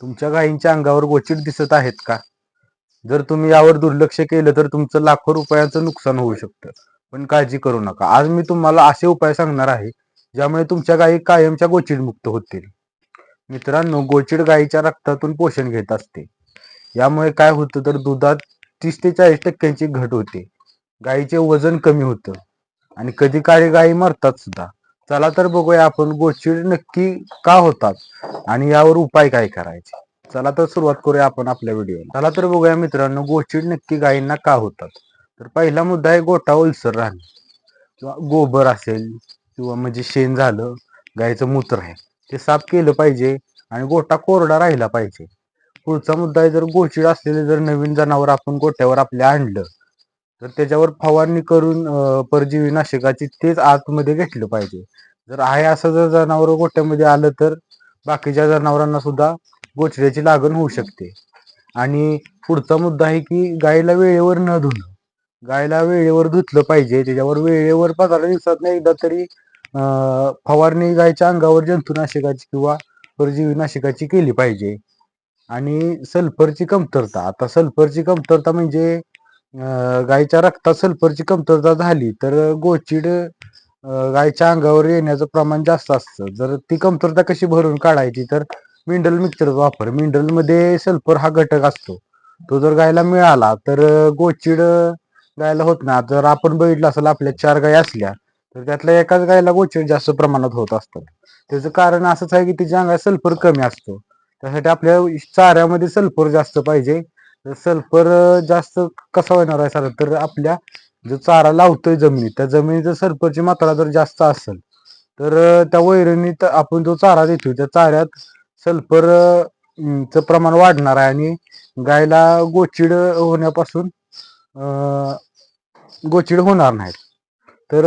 तुमच्या गायींच्या अंगावर गोचिड दिसत आहेत का? जर तुम्ही यावर दुर्लक्ष केलं तर तुमचं लाखो रुपयाचं नुकसान होऊ शकतं. पण काळजी करू नका. आज मी तुम्हाला असे उपाय सांगणार आहे ज्यामुळे तुमच्या गायी कायमच्या गोचिडमुक्त होतील. मित्रांनो गोचिड गायीच्या रक्तातून पोषण घेत असते. यामुळे काय होतं तर दुधात तीस ते चाळीस टक्क्यांची घट होते. गायीचे वजन कमी होतं. आणि कधी काळी गायी मरतात सुद्धा. चला तर बघूया आपण गोचिड नक्की का होतात आणि यावर उपाय काय करायचे. चला तर सुरुवात करूया आपण आपल्या व्हिडिओ चला तर बघूया मित्रांनो गोचिड नक्की गायींना का होतात. तर पहिला मुद्दा आहे गोठा ओलसर राहणे. किंवा गोबर असेल किंवा म्हणजे शेण झालं गायीचं मूत्र आहे ते साफ केलं पाहिजे आणि गोठा कोरडा राहिला पाहिजे. पुढचा मुद्दा आहे जर गोचिड असलेले जर नवीन जनावर आपण गोठ्यावर आपल्या आणलं तर त्याच्यावर फवारणी करून परजीवी नाशकाची तेच आतमध्ये घेतलं पाहिजे. जर आहे असं जर जनावर गोठ्यामध्ये आलं तर बाकीच्या जनावरांना सुद्धा गोचड्याची लागण होऊ शकते. आणि पुढचा मुद्दा आहे की गायीला वेळेवर न धुणं. गायला वेळेवर धुतलं पाहिजे त्याच्यावर वेळेवर पंधरा दिवसात एकदा तरी फवारणी गायच्या अंगावर जंतुनाशकाची किंवा परजीवीनाशकाची केली पाहिजे. आणि सल्फरची कमतरता. आता सल्फरची कमतरता म्हणजे गायीच्या रक्तात सल्फरची कमतरता झाली तर गोचिड गायच्या अंगावर येण्याचं प्रमाण जास्त असतं. जर ती कमतरता कशी भरून काढायची तर मिनरल मिक्सरचा वापर. मिनरलमध्ये सल्फर हा घटक असतो. तो जर गायला मिळाला तर गोचिड गायला होत ना जर आपण बघितलं असेल आपल्या चार गाय असल्या तर त्यातल्या एकाच गायला गोचिड जास्त प्रमाणात होत असतात त्याचं कारण असंच आहे की तिच्या अंगात सल्फर कमी असतो. त्यासाठी आपल्या चाऱ्यामध्ये सल्फर जास्त पाहिजे. सल्फर जास्त कसा होणार आहे सर तर आपल्या जो चारा लावतोय जमिनीत त्या जमिनीत सल्फरची मात्रा जर जास्त असेल तर त्या वैरणीत आपण जो चारा देतोय त्या चाऱ्यात सल्फर च चं प्रमाण वाढणार आहे आणि गायला गोचिड होण्यापासून गोचिड होणार नाहीत तर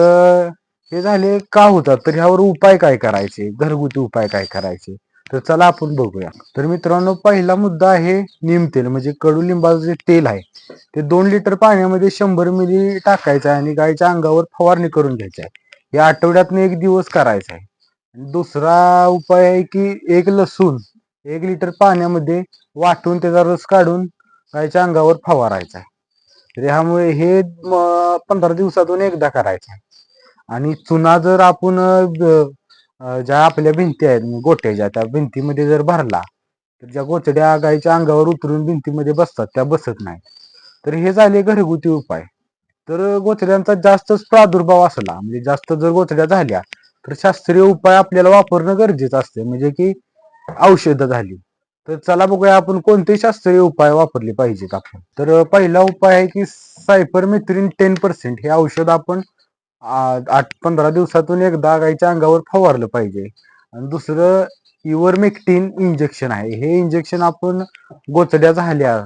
हे झाले का होतात? तर ह्यावर उपाय काय करायचे? घरगुती उपाय काय करायचे? तर चला आपण बघूया. तर मित्रांनो पहिला मुद्दा आहे निमतेल म्हणजे कडुलिंबाचं जे तेल आहे ते दोन लिटर पाण्यामध्ये शंभर मिली टाकायचं आहे आणि गायच्या अंगावर फवारणी करून घ्यायची आहे. या आठवड्यातून एक दिवस करायचा आहे. दुसरा उपाय आहे की एक लसूण एक लिटर पाण्यामध्ये वाटून त्याचा रस काढून गायच्या अंगावर फवारायचा आहे. तर ह्यामुळे हे पंधरा दिवसातून एकदा करायचं आहे. आणि चुना जर आपण अं, ज्या आपल्या भिंती आहेत म्हणजे गोट्याच्या त्या भिंतीमध्ये जर भरला तर ज्या गोचड्या गायीच्या अंगावर उतरून भिंतीमध्ये बसतात त्या बसत नाही तर हे झाले घरगुती उपाय. तर गोचड्यांचा जास्तच प्रादुर्भाव असला म्हणजे जास्त जर गोचड्या झाल्या तर शास्त्रीय उपाय आपल्याला वापरणं गरजेचं असते म्हणजे की औषधं झाली. तर चला बघूया आपण कोणते शास्त्रीय उपाय वापरले पाहिजेत आपण? तर पहिला उपाय आहे की सायपर टेन पर्सेंट हे औषध आपण आठ पंधरा दिवसातून एकदा गायच्या अंगावर फवारलं पाहिजे. आणि दुसरं इव्हरमेक्टिन इंजेक्शन आहे. हे इंजेक्शन आपण गोचड्या झाल्या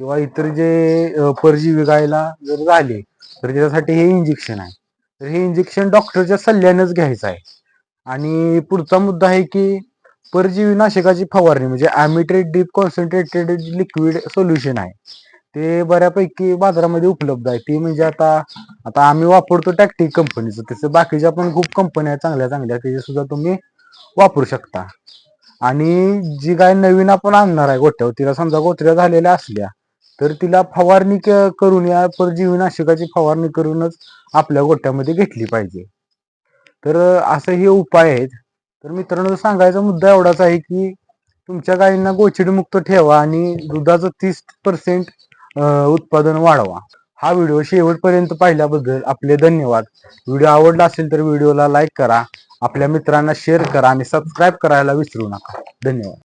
किंवा इतर जे परजीवी गायला जर झाले तर त्याच्यासाठी हे इंजेक्शन आहे. तर हे इंजेक्शन डॉक्टरच्या सल्ल्यानेच घ्यायचं आहे. आणि पुढचा मुद्दा आहे की परजीवी नाशकाची फवारणी म्हणजे ॲमिट्रेट डीप कॉन्सन्ट्रेटेड लिक्विड सोल्युशन आहे. ते बऱ्यापैकी बाजारामध्ये उपलब्ध आहे. ती म्हणजे आता आता आम्ही वापरतो टॅक्टिक कंपनीचं तसं बाकीच्या पण खूप कंपन्या आहेत चांगल्या चांगल्या. त्याचे सुद्धा तुम्ही वापरू शकता. आणि जी गाय नवीन आपण आणणार आहे गोठ्यावर तिला समजा गोत्र्या झालेल्या असल्या तर तिला फवारणी क- करून या परजीवीनाशकाची फवारणी करूनच आपल्या गोठ्यामध्ये घेतली पाहिजे. तर असं हे उपाय आहेत. तर मित्रांनो सांगायचा मुद्दा एवढाच आहे की तुमच्या गायींना गोचिडमुक्त ठेवा आणि दुधाचं तीस पर्सेंट उत्पादन वाढवा. हा व्हिडिओ शेवटपर्यंत पाहिल्याबद्दल आपले धन्यवाद. व्हिडिओ आवडला असेल तर व्हिडिओला लाईक करा. आपल्या मित्रांना शेअर करा आणि सबस्क्राईब करायला विसरू नका. धन्यवाद.